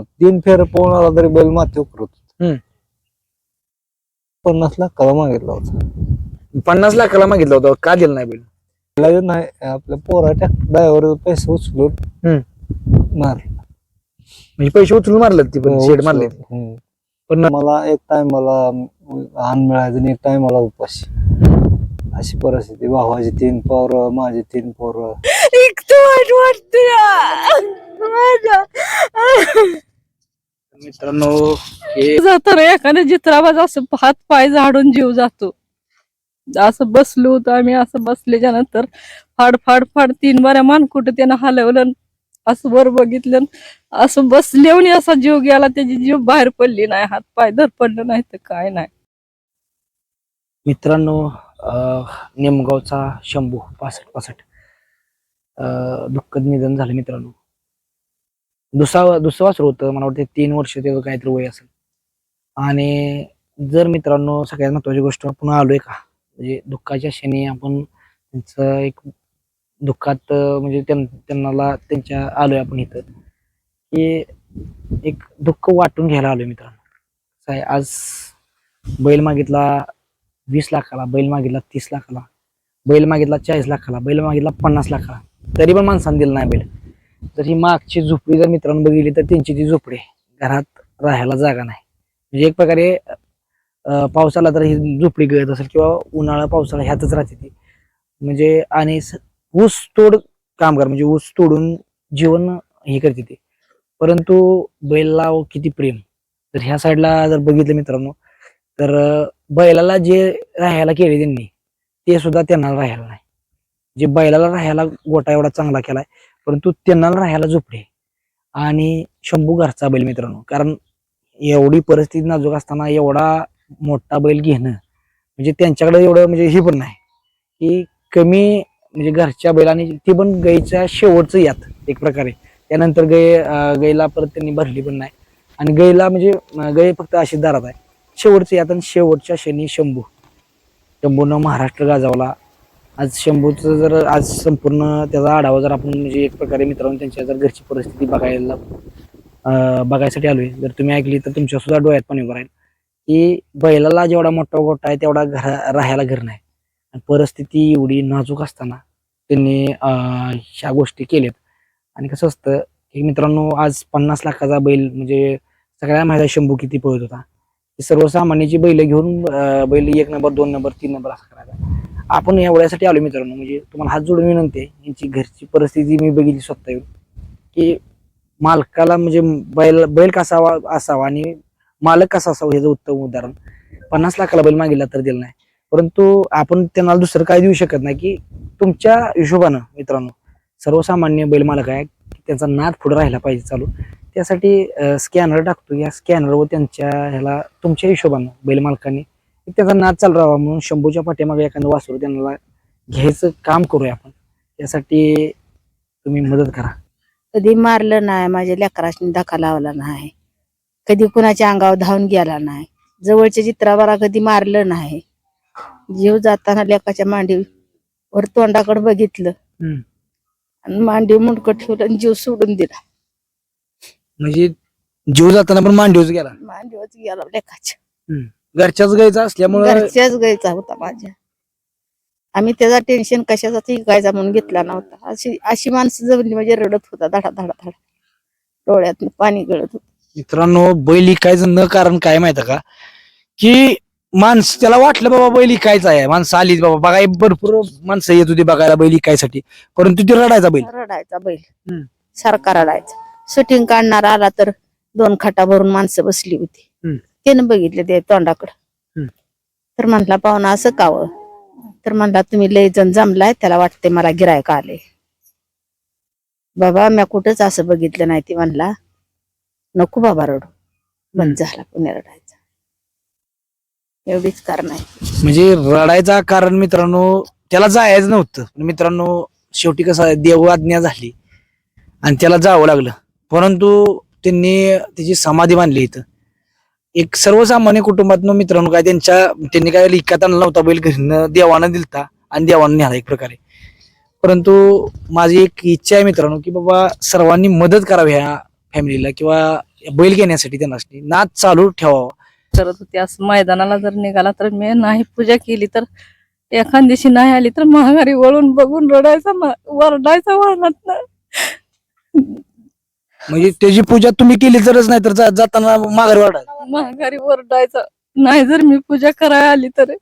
तीन फेर पोहणारा तरी बैल माथे उकरत हम्म. पन्नास लाखाला मागितला होता. पन्नास लाखाला मागितलं होतं. का दिलं नाही बैल? नाही आपल्या पोराच्या ड्रायव्हर पैसे उचलून हम्म. मार म्हणजे पैसे उचलून मारलं ती पण शेड मारले हम्म. पण मला एक टायमाला अन्न मिळायचं आणि एक टायमाला उपाशी अशी परिस्थिती भावाची तीन पोरं माझी तीन पोरं. इतकं वाईट वाटत मित्रांनो हे जाताना एखाद्या चित्राबाज असं हात पाय झाडून जीव जातो. असं बसलो होतो आम्ही असं बसल्याच्या नंतर फाड फाड फाड तीन बाऱ्या मानकुट त्यानं हलवलं असं वर बघितलं असं बसल्यावर असा जीव गेला त्याची जीव बाहेर पडली नाही हात पाय धर पडलं नाही तर काय नाही. मित्रांनो निमगावचा शंभू पासष्ट पासष्ट अं, दुःखद निधन झालं मित्रांनो. दुसरा दुसरा वासर होतं मला वाटतं तीन वर्ष त्याचं काहीतरी वय असेल. आणि जर मित्रांनो सगळ्यात महत्वाची गोष्ट आपण आलोय का? म्हणजे दुःखाच्या क्षणी आपण त्यांचं एक दुःखात म्हणजे त्यांना त्यांच्या आलोय आपण इथं. की एक दुःख वाटून घ्यायला आलोय मित्रांनो. आहे, आज बैल मागितला वीस लाखाला बैल मागितला तीस लाखाला बैल मागितला चाळीस लाखाला बैल मागितला पन्नास लाखाला. तरी पण माणसाने दिलं नाही बैल. तर ही मागची झोपडी जर मित्रांनो बघितली तर त्यांची ती झोपडी घरात राहायला जागा नाही. म्हणजे एक प्रकारे पावसाला तर ही झोपडी गळत असेल किंवा उन्हाळा पावसाळा ह्यातच राहते ती. म्हणजे आणि ऊस तोड कामगार म्हणजे ऊस तोडून जीवन हे करते ते. परंतु बैलला किती प्रेम. तर ह्या साईडला जर बघितलं मित्रांनो तर बैलाला जे राहायला केले त्यांनी ते सुद्धा त्यांना राहायला नाही. जे बैलाला राहायला गोटा एवढा चांगला केलाय परंतु त्यांना राहायला झोपडे आणि शंभू घरचा बैल मित्रांनो कारण एवढी परिस्थिती नाजूक असताना एवढा मोठा बैल घेणं म्हणजे त्यांच्याकडे एवढं म्हणजे हे पण नाही. की कमी म्हणजे घरच्या बैलाने ती पण गायीच्या शेवटचं यात एक प्रकारे. त्यानंतर गाय अं, परत त्यांनी भरली पण नाही. आणि गाईला म्हणजे अं, गाय फक्त अशी दारात आहे. शेवटचं यात आणि शेवटच्या शनी शंभू. शंभूनं महाराष्ट्र गाजवला. आज शंभूचं जर आज संपूर्ण त्याचा आढावा जर आपण म्हणजे एक प्रकारे मित्रांनो त्यांच्या जर घरची परिस्थिती बघायला बघायसाठी आलोय. जर तुम्ही ऐकली तर तुमच्या सुद्धा डोळ्यात पाणी उभं राहील. की बैलाला जेवढा मोठा गोठा आहे तेवढा घर राहायला घर नाही. आणि परिस्थिती एवढी नाजूक असताना त्यांनी ह्या गोष्टी केल्यात. आणि कसं असतं की मित्रांनो आज पन्नास लाखाचा बैल म्हणजे सगळ्या माहिती आहे शंभू किती पळत होता. सर्वसामान्याची बैल घेऊन बैल एक नंबर दोन नंबर तीन नंबर असं करायचा आपण एवढ्यासाठी आलो मित्रांनो. म्हणजे तुम्हाला हात जोडून विनंती आहे यांची घरची परिस्थिती मी बघितली स्वतः येऊन. की मालकाला म्हणजे बैल बैल कसावा असावा आणि मालक कसा असावा ह्याचं उत्तम उदाहरण. पन्नास लाखाला बैल मागितला तर दिला नाही. परंतु आपण त्यांना दुसरं काय देऊ शकत नाही की तुमच्या हिशोबानं मित्रांनो सर्वसामान्य बैल मालक आहे त्यांचा नाद पुढे राहिला पाहिजे चालू. त्यासाठी स्कॅनर टाकतो. या स्कॅनरवर त्यांच्या ह्याला तुमच्या हिशोबानं बैल मालकांनी त्याचा नाद चालू राहावा म्हणून शंभूच्या पाठीमागे एखादं वासरू त्यांना घ्यायचं काम करूया आपण. त्यासाठी तुम्ही मदत करा. कधी मारलं नाही माझ्या लेकराशी धक्का लावला नाही. कधी कुणाच्या अंगावर धावून गेला नाही. जवळच्या चित्राबाला कधी मारलं नाही. जीव जाताना लेकाच्या मांडीवर तोंडाकडे बघितलं. हम्म. आणि मांडी मुंडकं ठेवलं आणि जीव सोडून दिला. म्हणजे जीव जाताना पण मांडीवच गेला. मांडीवरच गेला लेकाच्या. घरच्याच गायचा असल्यामुळे घरच्याच गायचा होता माझ्या. आम्ही त्याचा टेन्शन कशासाठी गायचा म्हणून घेतला नव्हता. अशी अशी माणसं जवळ म्हणजे रडत होता धडा धडा धडा. डोळ्यात पाणी गळत होत. मित्रांनो बैल इकायचं न कारण काय माहिती का? की माणसं त्याला वाटलं बाबा बैल इकायचा आहे. माणसं आली बाबा. बघाय भरपूर माणसं येत होती बघायला बैल इकायसाठी. परंतु ती रडायचा बैल. रडायचा बैल. हम्म. सारखा रडायचा. शूटिंग काढणार आला तर दोन खाटा भरून माणसं बसली होती. त्यानं बघितलं ते तोंडाकडं. तर म्हणला पाहुणा असं कावं तर म्हणला तुम्ही लय जण जमलाय त्याला वाटते मला गिरायक आले बाबा मी कुठंच असं बघितलं नाही ती म्हणला. नको बाबा रडू बंद झाला पुणे रडायचा. एवढीच कारण आहे. म्हणजे रडायचा कारण मित्रांनो त्याला जायचं नव्हतं. मित्रांनो शेवटी कसं आहे, देव आज्ञा झाली. आणि त्याला जावं लागलं. परंतु त्यांनी त्याची समाधी बांधली इथं. एक सर्वसामान्य कुटुंबातनं मित्रांनो काय त्यांच्या त्यांनी काय लिखात आणला नव्हता बैल घरीनं देवानं दिलता आणि देवानं न्याला एक प्रकारे. परंतु माझी एक इच्छा आहे मित्रांनो की बाबा सर्वांनी मदत करावी ह्या फॅमिलीला किंवा बैल घेण्यासाठी त्यांना नाद चालू ठेवावा. करत त्याच असं मैदानाला जर निघाला तर मी नाही पूजा केली तर एखाद दिवशी नाही आली तर महागारी वळून बघून रडायचा ना वरडायचा वाहनात म्हणजे त्याची पूजा तुम्ही केली तरच नाही तर जा- जाताना माघारी वाढा महागारी वरडायचा नाही जर मी पूजा करायला आली तर.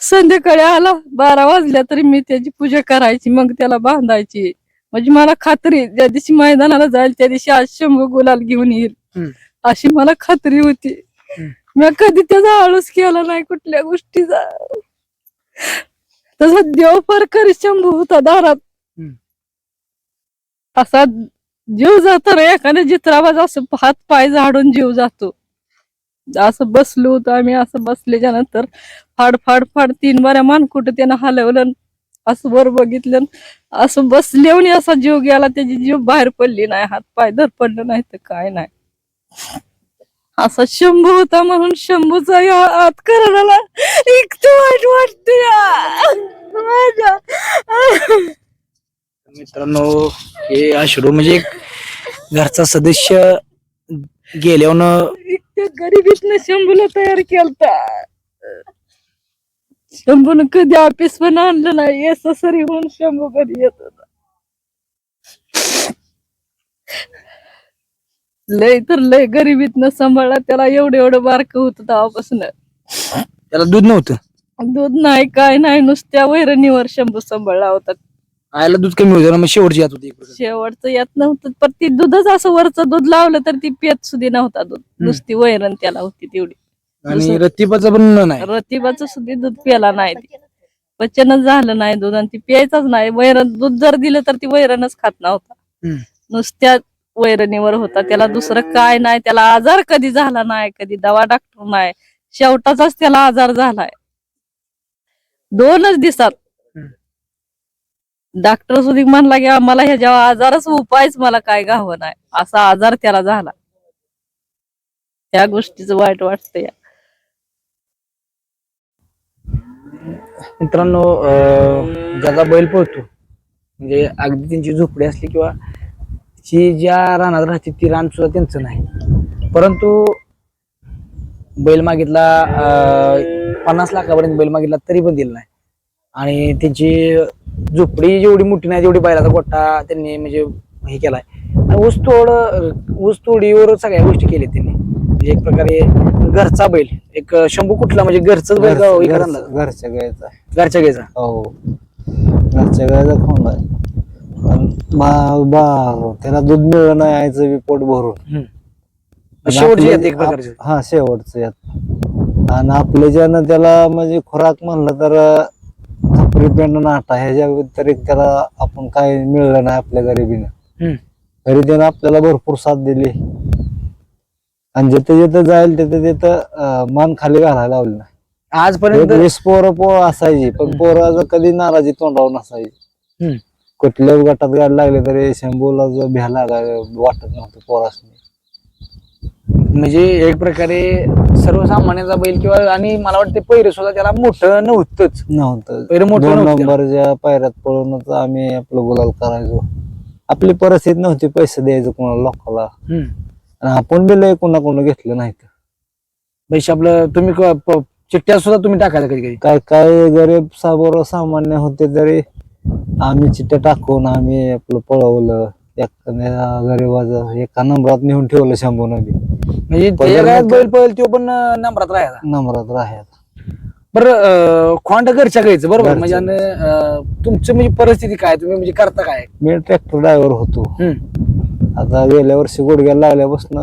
संध्याकाळी आला बारा वाजल्या तरी मी त्याची पूजा करायची मग त्याला बांधायची. म्हणजे मला खात्री ज्या दिवशी मैदानाला जाईल त्या दिवशी आज शंभू गुलाल घेऊन येईल. हम्म. अशी मला खात्री होती. हम्म. मी कधी त्याचा आळस केला नाही कुठल्या गोष्टीचा. तसा देव परकर शंभू होता दारात. असा जीव जातो रे एखाद्या चित्राबाज असं हात पाय झाडून जीव जातो. असं बसलो होतो आम्ही असं बसल्याच्या नंतर फाड फाड फाड तीन बाऱ्या मानकुट त्यानं हलवलं असं वर बघितलं असं बसल्यावर असा जीव गेला त्याची जीव बाहेर पडली नाही हात पाय धर पडलं नाही तर काय नाही. असा शंभू होता म्हणून शंभूचा या हात करायला इतकं वाईट वाटते मित्रांनो हे अश्रू म्हणजे एक घरचा सदस्य गेल्यावर इतक्या गरिबीतनं शंभूला तयार केलता. शंभून कधी ऑफिस पण आणलं नाही. येस सरी होऊन शंभू कधी येत होता. लय तर लय गरिबीतनं सांभाळला. त्याला एवढं एवढं बारक होत तेव्हापासून. त्याला दूध नव्हतं? दूध नाही काय नाही. नुसत्या वैरणीवर शंभू सांभाळला होता. आयला दूध कमी होतं ना मग शेवटची येत होती एक. शेवटचं येत नव्हतं पण ती दूधच असं वरचं दूध लावलं तर ती पेत सुद्धा नव्हता दूध. नुसती वैरण त्याला होती तेवढी. आणि रत्तीपाचं पण नाही. रतिबाचं सुद्धा दूध प्याला नाही ती. पचनच झालं नाही दूध आणि ती प्यायचंच नाही. वैरण दूध जर दिलं तर ती वैरणच खात नव्हता. हम्म. नुसत्या वैरणीवर होता. त्याला दुसरं काय नाही. त्याला आजार कधी झाला नाही कधी दवा डॉक्टर नाही. शेवटाचाच त्याला आजार झालाय. दोनच दिवसात हम्म. डॉक्टर सुधी म्हणला की आम्हाला ह्याच्या आजारच उपायच मला काय गावं नाही. असा आजार त्याला झाला. या गोष्टीच वाईट वाटतंय. मित्रांनो ज्याचा बैल पळतो म्हणजे अगदी त्यांची झोपडी असली किंवा ती ज्या रानात राहते ती रान सुद्धा त्यांचं नाही. परंतु बैल मागितला अं, पन्नास लाखापर्यंत बैल मागितला तरी पण दिला नाही. आणि त्यांची झोपडी जेवढी मोठी नाही तेवढी बैलाचा गोठा त्यांनी म्हणजे हे केलाय. आणि ऊस तोड ऊस तोडीवर सगळ्या गोष्टी केल्या त्यांनी. म्हणजे एक प्रकारे घरचा बैल एक शंभू कुठला म्हणजे घरचाच बैल घरच्या गायचा. घरच्या घ्यायचा हो. घरच्या गायचा खोंड आहे. पण बा बा त्याला दूध नाही आईचं बी पोट भरून. शेवटची आपले- येते एक प्रकारची. आप- हा शेवटचं यात. आणि आपल्या ज्यानं त्याला म्हणजे खुराक म्हणलं तर पेंड नाटा ह्याच्या व्यतिरिक्त त्याला आपण काय मिळलं नाही आपल्या गरिबीनं. हम्म. तरी त्यानं आपल्याला भरपूर साथ दिली. आणि जिथे जिथे जाईल तिथे तिथं अं, मान खाली घालायला लावली नाही. एक आजपर्यंत वीस पोरं पो असायची पण पोराचं कधी नाराजी तोंडावर नसायची. हम्म. कुठल्याच गटात गाडी लागली तरी शंभूला जो भ्या लागाय वाटत नव्हतं पोरासनी. म्हणजे एक प्रकारे सर्वसामान्याचा बैल किंवा आणि मला वाटते पैर सुद्धा त्याला मोठं नव्हतंच. नव्हतं पहिलं मोठं दोन नव्हतं त्याला. नंबरच्या पायऱ्यात पळूनच आम्ही आपलं गुलाल करायचो. आपली परिस्थिती नव्हती पैसे द्यायचं कोणाला लोकाला. हम्म. आणि आपण बी लय कोणाकडून घेतलं नाही पैसे आपलं तुम्ही क- प- चिठ्ठ्या सुद्धा तुम्ही टाकायचा कधी कधी? काय काय गरीब साबोर सामान्य होते तरी आम्ही चिठ्ठ्या टाकून आम्ही आपलं पळवलं. एखाद्या गरीबाचं एका नंबरात नेऊन ठेवलं शंभू नदी म्हणजे बैल पळेल तो पण नंबरात राहायचा. नंबरात राहायचा. बरं खोंड घरच्या घ्यायचं बरोबर. म्हणजे आणि, अं, तुमची म्हणजे परिस्थिती काय? तुम्ही म्हणजे करता काय? मी ट्रॅक्टर ड्रायव्हर होतो. हम्म. आता गेल्या वर्षी गुडघ्याला लागल्यापासून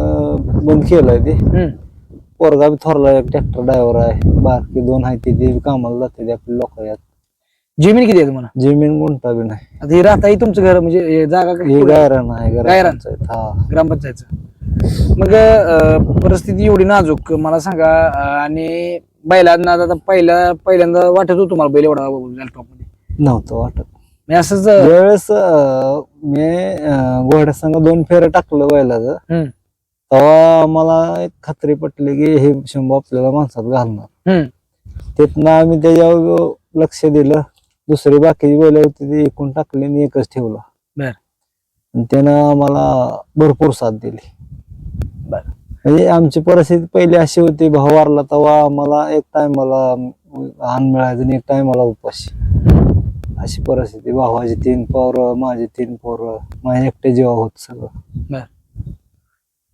बंद केलंय ते. हम्म. पोरगा बी थोरला एक ट्रॅक्टर ड्रायव्हर आहे. बारकी दोन आहे ते ते बी कामाला जाते ते आपले लोक यात जमीन किती आहे तुम्हाला? जमीन गुंठा बी नाही. आता हे राहता ही तुमचं घर म्हणजे हे जागा हे? गायरान आहे गायरान? गायरान हा. ग्रामपंचायतचं. मग अं, परिस्थिती एवढी नाजूक मला सांगा अं, आणि बैलांना आता पहिल्या पहिल्यांदा वाटत होतं तुम्हाला बैल एवढा लॅपटॉपमध्ये नव्हतं वाटत म्हणजे असंच अं, ज्यावेळेस अं, मी अं, घोड्या संग दोन फेऱ्या टाकलं बैलाचं हम्म. तेव्हा मला एक खात्री पटली की हे शंभू आपल्याला माणसात घालणार हम्म. तिथनं आम्ही त्याच्यावर लक्ष दिलं दुसरी बाकीची बैल होती ती एकूण टाकली आणि एकच ठेवला बर. आणि त्यानं आम्हाला भरपूर साथ दिली. म्हणजे आमची परिस्थिती पहिली अशी होती भाऊ वारला तेव्हा आम्हाला एक टायमाला अन्न मिळायचं आणि एक टायमाला उपाशी. अशी परिस्थिती. भावाची तीन पोरं माझी तीन पोरं. माझ्या एकटे जेव्हा होत सगळं.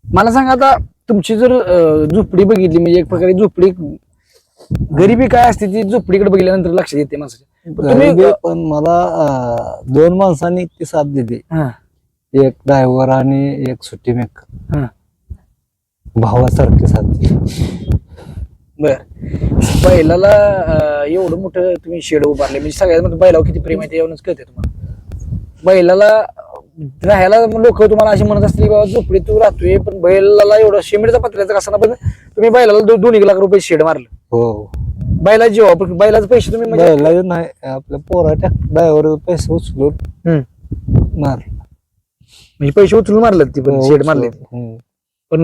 मला सांगा आता तुमची जर अं, झोपडी बघितली म्हणजे एक प्रकारे झोपडी गरिबी काय असते ती झोपडीकडे बघितल्यानंतर लक्षात येते माणसाच्या. पण तुम्ही गरिबी पण मला अं, दोन माणसांनी ती साथ दिली. हा, एक ड्रायव्हर आणि एक सुट्टी मेकर हा. भावासारखी दिली बर. बैलाला अं, एवढं मोठं तुम्ही शेड उभारले म्हणजे सगळ्यात मोठं बैलावर किती प्रेम आहे ते येऊनच कळते तुम्हाला. बैलाला अं, राहायला लोक तुम्हाला अशी म्हणत असतील की बाबा झोपडी तू राहतोय पण बैलाला एवढं शेमेटचा पत्र्याचा कसा ना पण तुम्ही बैलाला दो- दोन एक लाख रुपये शेड मारलं. हो. बैला जेव्हा पण बैलाचे पैसे तुम्ही म्हणजे बैलाचं नाही. आपल्या पोरा ड्रायव्हर पैसे उचलून हम्म. मार म्हणजे पैसे उचलून मारलं ती पण शेड मारले हम्म. पण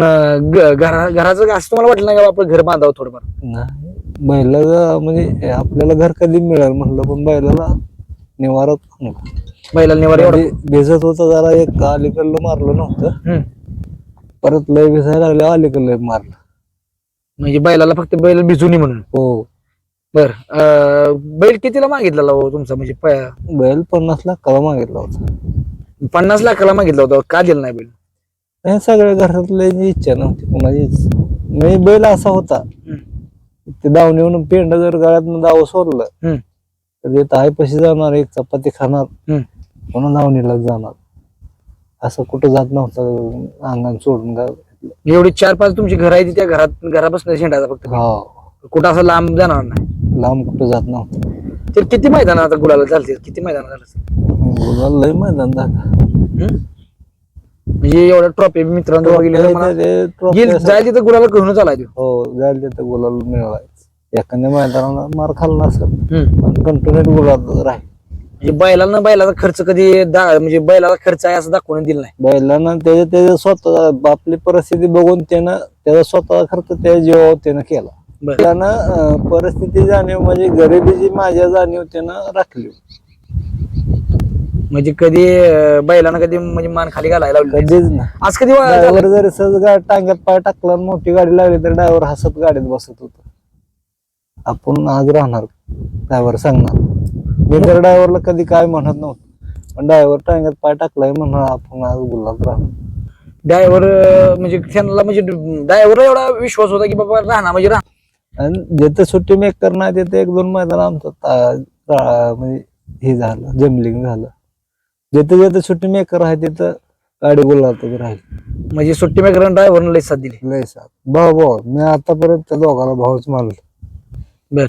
घरा घराचं असं तुम्हाला वाटलं नाही का आपलं घर बांधावं थोडंफार? नाही. बैलाचं म्हणजे आपल्याला घर कधी मिळेल म्हणलं पण बैलाला निवारत नव्हतं. बैलाला निवार एवढा? म्हणजे भिजत होतं जरा एक अलीकडलं मारलं नव्हतं. हम्म. परत लय भिजायला लागले अलीकडलं मारलं. म्हणजे बैलाला फक्त बैल भिजू नये म्हणून? हो. बर बैल कितीला मागितलेला हो तुमचा? म्हणजे प- बैल पन्नास लाखाला मागितला होता. पन्नास लाखाला मागितला होता का दिला नाही बैल? हे सगळ्या घरातल्या इच्छा नव्हती कोणाचीच. म्हणजे बैल असा होता. ते दावणीवरून पेंड जर गळ्यात दाव सोडलं. तर ते ताई पशी जाणार एक चपाती खाणार हम्म. पुन्हा दावणीला जाणार. असं कुठं जात नव्हतं अंगण सोडून एवढी चार पाच तुमची घर आहे त्या घरात घरापासून शेंडायचा फक्त. हा. कुठं असं लांब जाणार नाही. लांब कुठं जात नव्हतं. ते किती मैदान आता गुलाला चालते किती मैदान झालं? गुलाल लय मैदान झालं. म्हणजे एवढ्या ट्रॉफी मित्रांनो असं- जायला तिथं गुलाला घेऊनच आलाय तो. हो जायला तिथं गुलाल मिळवायचं एखाद्या मैदानाला मार खाल्ला असेल. पण कंटिन्यू गुलाल राहील. म्हणजे बैलाला बैलाचा खर्च कधी म्हणजे बैलाला खर्च आहे असं दाखवून दिलं नाही. बैलांना त्याच्या त्याच्या स्वतः आपली परिस्थिती बघून त्यानं त्याचा स्वतः खर्च त्या जीवावर त्यानं केला. त्यानं परिस्थिती जाणीव म्हणजे गरिबीची माझ्या जाणीव त्यानं राखली. म्हणजे कधी अं, बैलानं कधी म्हणजे मान खाली घालायला लावली नाही. कधीच ना आज कधी वा- झालं? ड्रायव्हर जरी सहज गाडी टांग्यात पाय टाकला आणि मोठी गाडी लागली तर ड्रायव्हर हसत गाडीत बसत होत. आपण आज राहणार ड्रायव्हर सांगणार. मी तर ड्रायव्हरला कधी काय म्हणत नव्हतं पण ड्रायव्हर टांग्यात पाय टाकलाय म्हणणार आपण आज गुलाब राहणार. ड्रायव्हर म्हणजे त्यांना म्हणजे ड्रायव्हर एवढा विश्वास होता की बाबा राहणार म्हणजे राहणार. आणि जिथे सुट्टी मेकर नाही तिथे एक दोन मैदान आमचं ता- म्हणजे हे झालं जमलिंग झालं. जिथे जिथे सुट्टी मेकर आहे तिथं गाडी गुलाबतच राहील. म्हणजे सुट्टी मेकर ड्रायव्हरने लई साथ दिली. लय साथ. भाऊ भाऊ मी आतापर्यंत त्या दोघाला भाऊच मानलं. बर.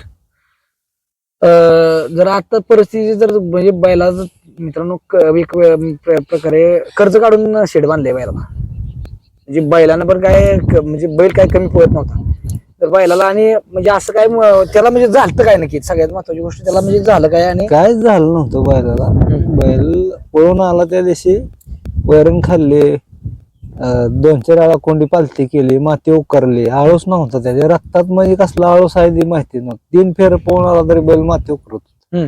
अं, जर आता परिस्थिती जर म्हणजे बैलाचं मित्रांनो क- एक वे- प्र- प्रकारे कर्ज काढून शेड बांधले बैलाला. म्हणजे बैलानं पण काय क- म्हणजे बैल काय कमी पळत नव्हता. तर बैलाला आणि म्हणजे असं काय म- त्याला म्हणजे झालं काय नक्की? सगळ्यात महत्वाची गोष्ट त्याला म्हणजे झालं काय आणि काय झालं नव्हतं बैलाला. हम्म. बैल पळून आला त्या दिवशी. वैरण खाल्ली. अं, दोन चार वेळा कोंडी पालती केली माती उकरली. आळूस नव्हता त्याच्या रक्तात म्हणजे कसला आळूस आहे ती माहिती नव्हती तीन फेर पळून आला तरी बैल माती उकरत होता.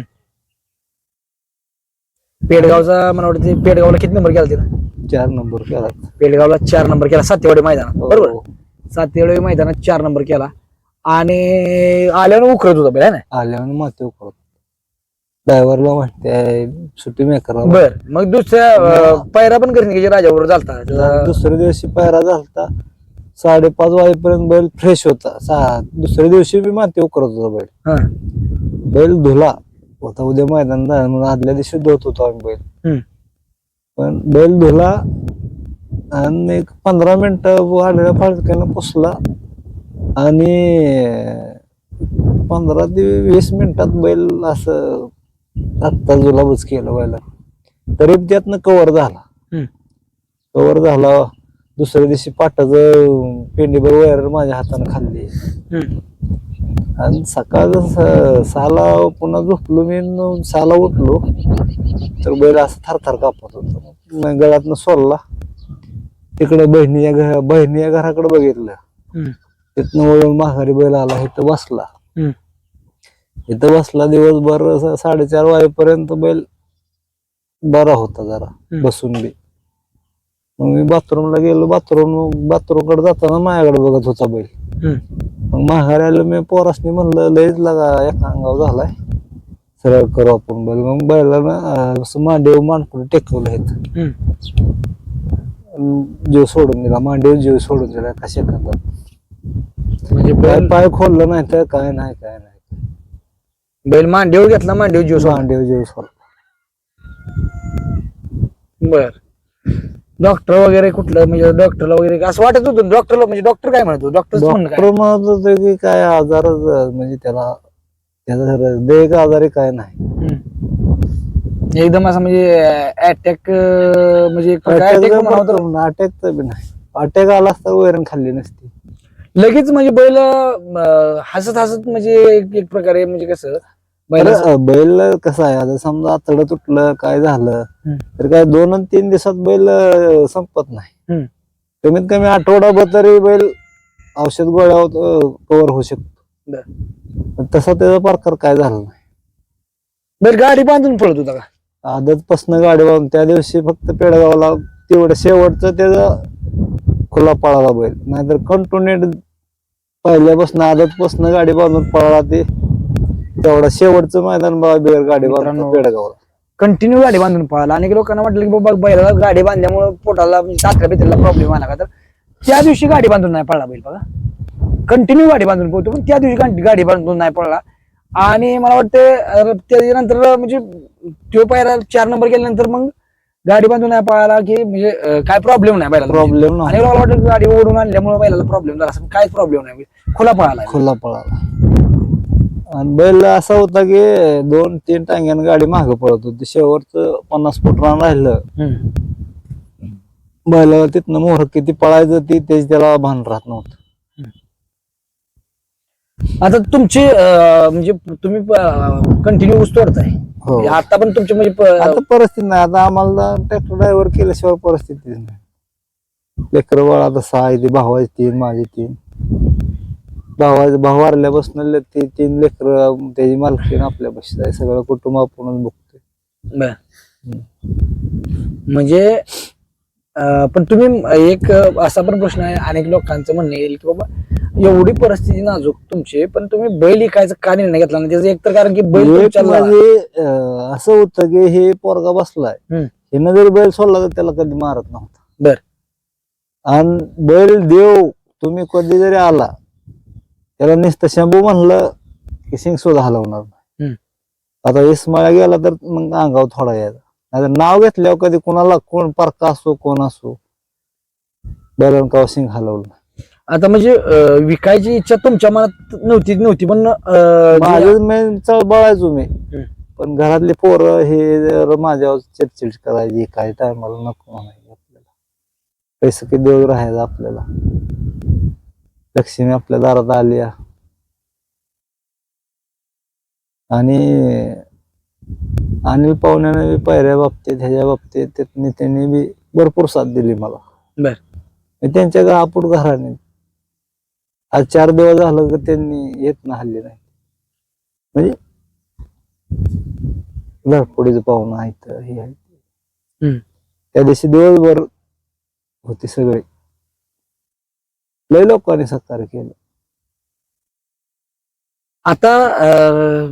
पेडगावचा मला वाटतं पेडगावला किती नंबर केला तिथं चार नंबर केला. पेडगावला चार नंबर केला सातेवाडी बरोबर हो. सातेवाडी मैदानात चार नंबर केला. आणि आल्यावर उखरत होता है ना? आल्यावर माती उकरत. ड्रायव्हरला आहे सुट्टी मेकरला बर मग दुसऱ्या पायरा पण करीन की राजावर झालता? त्याचा- दुसऱ्या दिवशी पायरा झालता. साडेपाच वाजेपर्यंत बैल फ्रेश होता. दुसऱ्या दिवशी बी माती उकरत होता बैल. हा. बैल धुला. होता उद्या मैदान म्हणून आदल्या दिवशी धुत होतो आम्ही बैल. हम्म. पण बैल धुला आणि एक पंधरा मिनिटं वाढल्या फाळक्यानं पुसला. आणि पंधरा ते वीस मिनिटात बैल असं आत्ता जुलाबच केलं बैला तरी त्यातनं कव्हर झाला. कव्हर झाला. दुसऱ्या दिवशी पाटाचं पेंडीभर वैर माझ्या हातानं खाल्ली. आणि सकाळ सहाला पुन्हा झोपलो मी सहाला उठलो. तर बैल असं थरथर कापत होता. गळ्यातनं सोडला. तिकडे बहिणीच्या घर बहिणीच्या घराकडे बघितलं. तिथनं वळून माघारी बैल आला इथं बसला. इथं बसला दिवसभर साडेचार वाजेपर्यंत बैल बरा होता जरा. बसून बी मग मी बाथरूमला गेलो बाथरूम बाथरूमकडे जाताना माझ्याकडे बघत होता बैल. मग माघारी आलो मी पोरासनी म्हणलं लयच लागा एका अंगाव झालाय सरळ करू आपण बैल मग बैलानं असं मांडीव मानकुड टेकवलं आहेत. जीव सोडून दिला मांडीव जीव सोडून दिला एका सेकंदात म्हणजे काय बैल पाय खोललं नाही तर काय नाही काय नाही. बैल मांडीवर घेतला मांडीवर जीव सोडला. मांडीव जीव सोडला बर. डॉक्टर वगैरे कुठलं म्हणजे डॉक्टरला वगैरे असं वाटत होतं डॉक्टरला म्हणजे डॉक्टर काय म्हणतो डॉक्टर म्हणणं काय? डॉक्टर म्हणत होते की काय आजारच म्हणजे त्याला त्याचा देह आजारी काय नाही. हम्म. एकदम असं म्हणजे अटॅक म्हणजे बी नाही. अटॅक आला असता वैरण खाल्ली नसती. लगेच म्हणजे बैल अं, हसत हसत म्हणजे एक एक प्रकारे म्हणजे कसं बैल तर बैल कसं आहे आता समजा आतडं तुटलं काय झालं हम्म. तर काय दोन आणि तीन दिवसात बैल अं, संपत नाही. कमीत कमी आठवडाभर तरी बैल औषध गोळ्यावर कव्हर होऊ शकतो. तसा त्याचा प्रकार काय झाला नाही. बैल गाडी बांधून पळत होता का? आदत पासन गाडी बांधून त्या दिवशी फक्त पेडगावला तेवढं शेवटचं त्याचा खुला पळाला बैल. नाहीतर कंटिन्यू पहिल्यापासून आदत पासन गाडी बांधून पळाला ते तेवढा शेवटचं मैदान बघा बिगर गाडी बांधून पेडगावला. कंटिन्यू गाडी बांधून पळाला. अनेक लोकांना वाटलं की बाबा बैलाला गाडी बांधल्यामुळे पोटाला टाकल्या बितरला प्रॉब्लेम आला का? तर त्या दिवशी गाडी बांधून नाही पळला बैल बघा. कंटिन्यू गाडी बांधून पळतो पण त्या दिवशी गाडी बांधून नाही पळला. आणि मला वाटतं त्याच्यानंतर म्हणजे तो पायरा चार नंबर गेल्यानंतर मग गाडी बांधून नाही पळाला की म्हणजे काय प्रॉब्लेम नाही बैलाला. प्रॉब्लेम आणि मला वाटतं गाडी ओढून आणल्यामुळे बैलाला प्रॉब्लेम झाला. असं काहीच प्रॉब्लेम नाही. खुला पळाला. खुला पळाला. आणि बैल असा होता की दोन तीन टांग्यानं गाडी मागे पळत होती. शेवटचं पन्नास फूट रान राहिलं. बैलाला तिथनं मोहर किती पळायचं ती त्याची त्याला भान राहत नव्हतं. आता तुमचे अं, म्हणजे तुम्ही कंटिन्यू ऊस तोडताय. हो. म्हणजे आता पण तुमचे म्हणजे प- आता परिस्थिती नाही. आता आम्हाला ट्रॅक्टर ड्रायव्हर केल्याशिवाय परिस्थितीच नाही. लेकर बाळ आता सहा आहे ती भावाची तीन माझी तीन भावा भाऊ वारल्यापासून ले- ती तीन लेकर त्याची मालकीन आपल्या बशीत आहे. सगळं कुटुंब आपणच बघतोय. बर. म्हणजे अं, पण तुम्ही एक असा पण प्रश्न आहे. अनेक लोकांचं म्हणणं येईल की बाबा एवढी परिस्थिती नाजूक तुमची पण तुम्ही बैल इकायचं का निर्णय घेतला नाही त्याचं एकतर कारण की बैल म्हणजे अं, असं होतं की हे पोरगा बसलाय हम्म. हिनं जरी बैल सोडला तर त्याला कधी मारत नव्हता बर. आणि बैल देव तुम्ही कधी जरी आला त्याला नुसतं शंभू म्हणलं की सिंग सुद्धा हलवणार नाही हम्म. आता इस्माळा गेला तर मग अंगावर थोडा यायचा नाही नाव घेतल्यावर कधी कोणाला कोण परका असो कोण असो बैलांना का सिंग हलवलं. आता म्हणजे अं, विकायची इच्छा तुमच्या मनात नव्हती नव्हती पण अं, जे- माझं मेन बळायचो मी हम्म. पण घरातले पोरं हे जर माझ्यावर चिडचिड करायची काय टायमाला नको म्हणायची आपल्याला पैसे किती दिवस राहायचं आपल्याला लक्ष्मी आपल्या दारात आली. आणि अनिल पाहुण्याने बी पायऱ्या बाबतीत ह्याच्या बाबतीत त्यातनी त्यांनी बी भरपूर साथ दिली मला बर. मी त्यांच्या गापूट घराने आज चार दिवस झालं की त्यांनी येत ना हल्ली नाही. म्हणजे घरपोडीचं पाहुणं आहे तर हे आहे. त्या दिवशी दिवसभर होते सगळे. लय लोकांनी सहकार्य केलं. आता अं,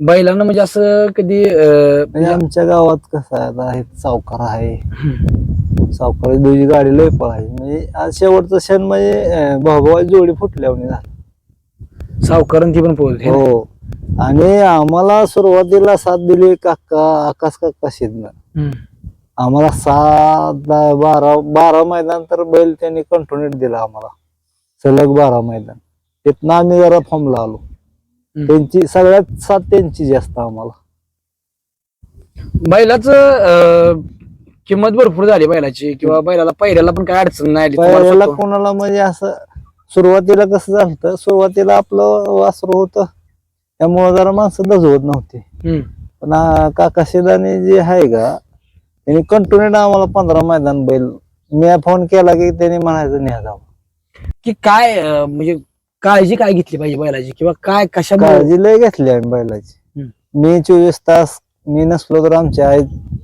बैलांना म्हणजे असं कधी म्हणजे आमच्या गावात कसं आहे सावकार आहे. सावकार दुजी गाडी लय पळायची म्हणजे आज शेवटचं क्षण म्हणजे भाऊभावाची जोडी फुटल्यावर झाली. सावकारण ती पण पोहोच हो. आणि आम्हाला सुरुवातीला साथ दिली काका आकाश काका शिदनं आम्हाला सात दहा बारा बारा मैदान तर बैल त्यांनी कंटिन्यूट दिला आम्हाला. सलग बारा मैदान. तिथनं आम्ही जरा फॉर्मला आलो. त्यांची सगळ्यात साथ त्यांची जास्त आम्हाला. बैलाच किंमत भरपूर झाली बैलाची किंवा बैलाला पहिल्याला पण काय अडचण नाही आली. तुम्हाला पहिल्याला. कोणाला म्हणजे असं सुरुवातीला कसं झालं सुरुवातीला आपलं वासरू होतं त्यामुळं जरा माणसं दजवत नव्हती हम्म. पण आ, काका शेदाने जे आहे का त्यांनी कंटिन्यू आम्हाला पंधरा मैदान बैल मी फोन केला की त्यांनी म्हणायचं न्या जावं की काय अं, म्हणजे काळजी काय घेतली पाहिजे बैलाची किंवा काय कशा काळजी लय घेतली आम्ही बैलाची मी चोवीस तास मी नसलो तर आमच्या आई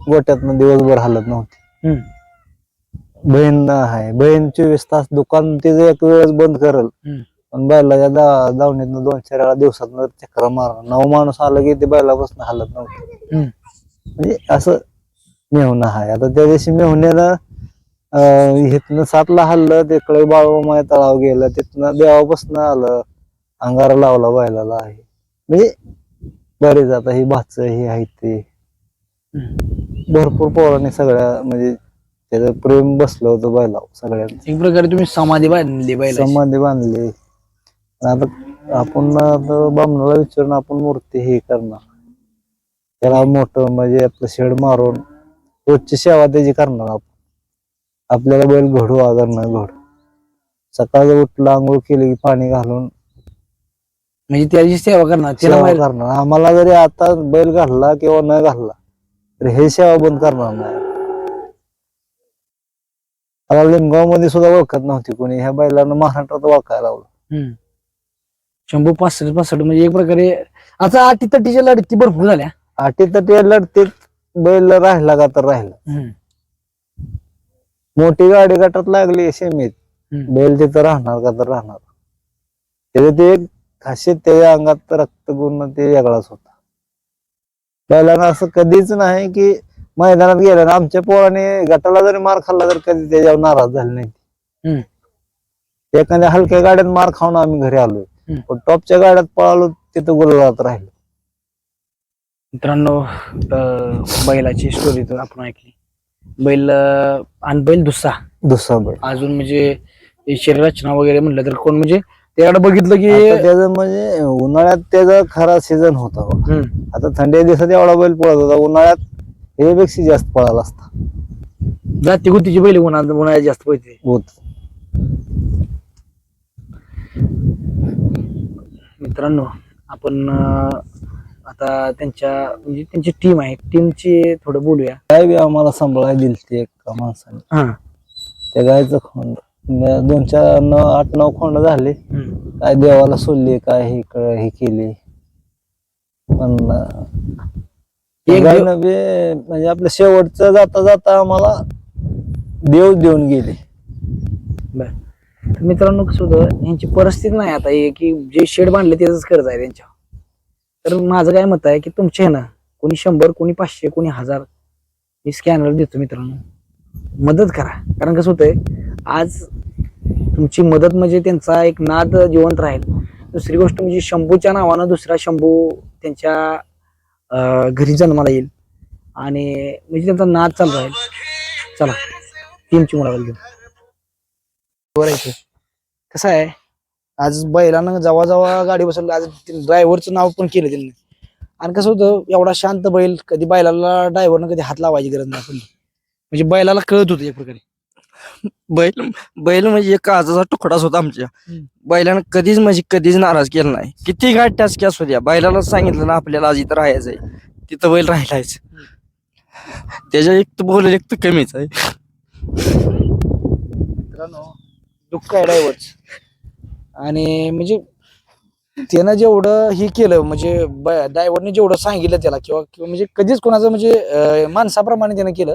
गोट्यातनं दिवसभर हलत नव्हती. बहीण आहे. बहीण चोवीस तास दुकान तिचं एक वेळेस बंद करल. हम्म. पण बैलाच्या दा दावणीतनं दोन चार वेळा दिवसात चक्र मारणार नऊ माणूस आलं की ते बैलापासून हालत नव्हतं. हम्म. म्हणजे असं मेहुणं आहे. आता त्या दिवशी मेहुण्यानं अं, इथनं सातला हल्लं तिकडे बाळूमाय तळाव गेलं तिथनं देवापासून आलं अंगारा लावला बैलाला. आहे म्हणजे बरेच आता ही भाच ही आहे ते. भरपूर पोरांनी सगळ्या म्हणजे त्याचं प्रेम बसलं होतं बैला सगळ्यांचं. एक प्रकारे तुम्ही समाधी बांधली बैला संबंधी बांधले. आता आपण आता बामणाला विचारून आपण मूर्ती हे करणार. त्याला मोठं म्हणजे आपलं शेड मारून रोजची सेवा त्याची करणार आपण. आपल्याला बैल घडू आगर न घडू. सकाळी उठलं आंघोळ केली की पाणी घालून म्हणजे त्याची सेवा करणार सेवा बैल- करणार. आम्हाला जरी आता बैल घातला किंवा न घातला तर हे सेवा बंद करणार नाही. आता लिंगावमध्ये सुद्धा ओळखत नव्हती कोणी. ह्या बैलानं महाराष्ट्रात ओळखायला लावलं. हम्म. शंभू पासष्ट पासष्ट म्हणजे एक प्रकारे आता अटी तटीच्या लढती भरपूर झाल्या. आठी तर लढतीत बैल राहिला का तर राहिला. हम्म. मोठी गाडी गटात लागली सेमीत हम्म. बैल तिथं राहणार का तर राहणार. त्याचं ते एक खासियत त्याच्या अंगात रक्त गुण ते वेगळाच होता. बैलांना असं कधीच नाही की मैदानात गेलं ना आमच्या पोराने गटाला जरी मार खाल्ला तर कधी त्याच्यावर नाराज झाले नाही. एखाद्या हलक्या गाड्यात मार खाऊन आम्ही घरी आलोय. पण टॉपच्या गाड्यात पळालो तिथं गुलाबात राहिलो. मित्रांनो बैलाची स्टोरी तर आपण ऐकली. बैल आणि बैल दुसरा. दुसरा बैल. अजून म्हणजे ते शरीर रचना वगैरे म्हणलं तर कोण म्हणजे त्याकडे बघितलं की आता त्याचं म्हणजे उन्हाळ्यात त्याचा खरा सीझन होता बघा. हम्म. आता थंडी दिवसात एवढा बैल पळत होता उन्हाळ्यात ह्यापेक्षा जास्त पळाला असता. जाती गुतीची बैल उन्हाळ्यात उन्हाळ्यात जास्त पळते. होत. मित्रांनो आपण अं, आता त्यांच्या म्हणजे त्यांची टीम आहे. टीमची थोडं बोलूया. काय बी आम्हाला सांभाळायला दिली ते एका माणसाने. हा. त्या गायचं खोंड दोन चार न आठ नऊ खोंड झाले. हम्म. काय देवाला सोडली काय हे क- हे केली. पण एक गायनं बी म्हणजे आपलं शेवटचं जाता जाता आम्हाला देव देऊन गेले. बर. तर मित्रांनो कसं होतं यांची परिस्थिती नाही आता हे की जे शेड बांधले त्याच कर्ज आहे त्यांच्या तर माझं काय मत आहे की तुमचे आहे ना कोणी शंभर कोणी पाचशे कोणी हजार मी स्कॅनर देतो मित्रांनो. मदत करा. कारण कसं होतंय आज तुमची मदत म्हणजे त्यांचा एक नाद जिवंत राहील. दुसरी गोष्ट म्हणजे शंभूच्या नावानं दुसरा शंभू त्यांच्या घरी जन्माला येईल. आणि म्हणजे त्यांचा नाद चालू राहील. चला टीमची मुलाखत घेऊ. बरं आहे कसं आहे? आज बैलानं जवा जेव्हा गाडी बसवली आज ड्रायव्हरचं नाव पण केलं त्यांनी. आणि कसं होतं एवढा शांत बैल कधी बैलाला ड्रायव्हरनं कधी हात लावायची गरज नाही पडली. म्हणजे बैलाला कळत होतं एक प्रकारे. बैल बैल म्हणजे एक काळजाचा तुकडाच होता आमच्या. बैलानं कधीच म्हणजे कधीच नाराज केला नाही. किती गाठ टाचकी असू द्या बैलाला सांगितलं ना आपल्याला आज इथं राहायचंय तिथं बैल राहिलायच. त्याच्या एक तर बोल एक तर कमीच आहे. मित्रांनो दुःख आहे ड्रायव्हरच. आणि म्हणजे त्यानं जेवढं हे केलं म्हणजे ड्रायव्हरने जेवढं सांगितलं त्याला किंवा किंवा म्हणजे कधीच कोणाचं म्हणजे अं, माणसाप्रमाणे त्यानं केलं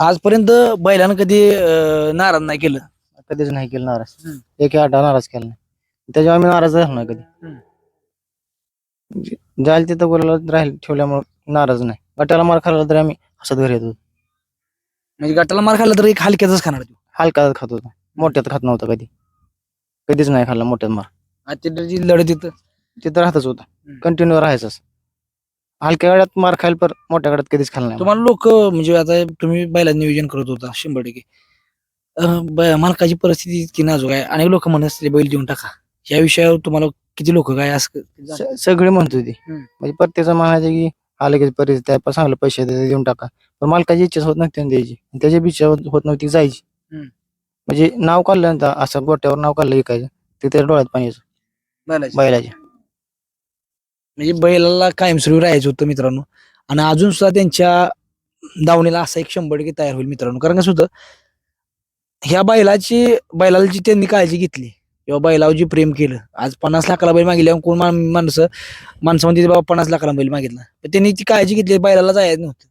आजपर्यंत बैलानं कधी अं, नाराज नाही केलं. कधीच नाही केलं नाराज. हम्म. एक आठा नाराज केला नाही. त्याच्यावर आम्ही नाराज झालो नाही कधी. जायला तिथं बोलायला राहील ठेवल्यामुळे नाराज नाही. गटाला मार खाल्ला तरी आम्ही हसत घरी येतो म्हणजे गटाला मार खाल्ला तर एक हलक्याच खाणार तू. हलका खात होता. मोठ्यात खात नव्हता कधी. कधीच नाही खाल्ला मोठ्यात मार. आजची लढत तिथं. तिथं राहतच होता. हम्म. कंटिन्यू राहायचंच हलक्या गाड्यात मार खायला पर मोठ्या गाड्यात कधीच खाल्ला नाही तुम्हाला लोक म्हणजे आता तुम्ही बैला नियोजन करत होता शंभर टक्के. अं, ब- मालकाची परिस्थिती इतकी नाजूक आहे. अनेक लोक म्हणत असतील बैल देऊन टाका. या विषयावर तुम्हाला किती लोक काय असं स- सगळे म्हणत होती. हम्म. म्हणजे प्रत्येक म्हणायचे की आले की परिस्थिती आहे पण चांगले पैसे देऊन टाका. पण मालकाची इच्छा होत नव्हती ना द्यायची. त्याची इच्छा होत होत नव्हती जायची. हम्म. म्हणजे नाव काढलं ना असं गोट्यावर नाव काढलं विकायचं ते त्याच्या डोळ्यात पाणी यायचं. बैलाची. बैलाच्या. म्हणजे बैलाला कायमस्वरूपी राहायचं होतं मित्रांनो. आणि अजून सुद्धा त्यांच्या दावणीला असा एक शंभर टक्के तयार होईल मित्रांनो. कारण कसं होतं ह्या बैलाची बैलाला जी त्यांनी काळजी घेतली. किंवा बैलावर जी प्रेम केलं. आज पन्नास लाखाला बैल मागितल्यावर कोण माणसं माणसं म्हणते बाबा पन्नास लाखाला बैल मागितला. पण त्यांनी ती काळजी घेतली बैलाला जायचं नव्हतं.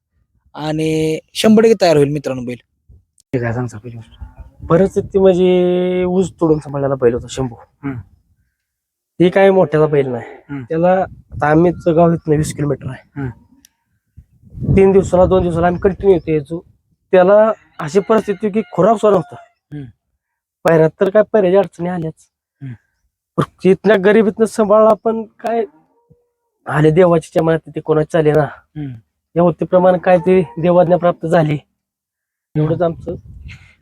आणि शंभर टक्के तयार होईल मित्रांनो बैल. काय सांगता गोष्ट? परिस्थिती म्हणजे ऊस तोडून सांभाळलेला बैल होता शंभू. ही काय मोठ्याचा बैल नाही. त्याला आता आम्हीच गाव इथनं वीस किलोमीटर आहे. तीन दिवसाला दोन दिवसाला आम्ही कंटिन्यू येतो यायचो. त्याला अशी परिस्थिती की खुराक नव्हता. हम्म. पायऱ्यात तर काय पायऱ्याच्या अडचणी आल्याच. इथल्या गरिबीतनं सांभाळला पण काय आले देवाची चमनात ते कोणाची चाले ना. या होते काय ते देवाज्ञा प्राप्त झाली. एवढंच आमचं.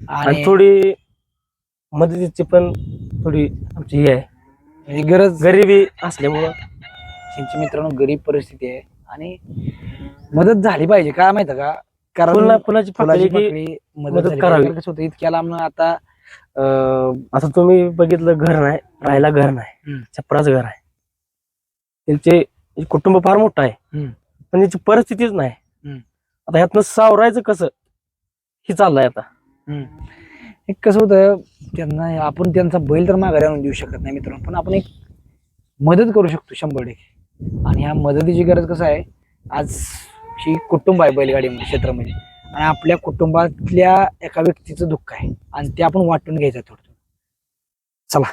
आणि थोडी मदतीची पण थोडी आमची हे आहे. म्हणजे गरज गरिबी असल्यामुळं त्यांची मित्रांनो गरीब परिस्थिती आहे आणि मदत झाली पाहिजे काय माहिती का कारण फुला फुलाची फुलाची पाकळी की पाकळी मदत मदत झाली करावी. पाहिजे. कसं होतं इतक्या लांब आता अं, आता तुम्ही बघितलं घर नाही राहायला घर नाही हम्म. छपराच घर आहे त्यांचे कुटुंब फार मोठं आहे हम्म. पण त्यांची परिस्थितीच नाही हम्म. आता ह्यातनं सावरायचं कसं हे चाललंय आता एक कसं होतं त्यांना आपण त्यांचा बैल तर माघारी आणून देऊ शकत नाही मित्रांनो पण आपण एक मदत करू शकतो शंभर टक्के. आणि ह्या मदतीची गरज कसं आहे आज ही कुटुंब आहे बैलगाडीमध्ये क्षेत्रामध्ये. आणि आपल्या कुटुंबातल्या एका व्यक्तीचं दुःख आहे आणि ते आपण वाटून घ्यायचं थोडं. चला.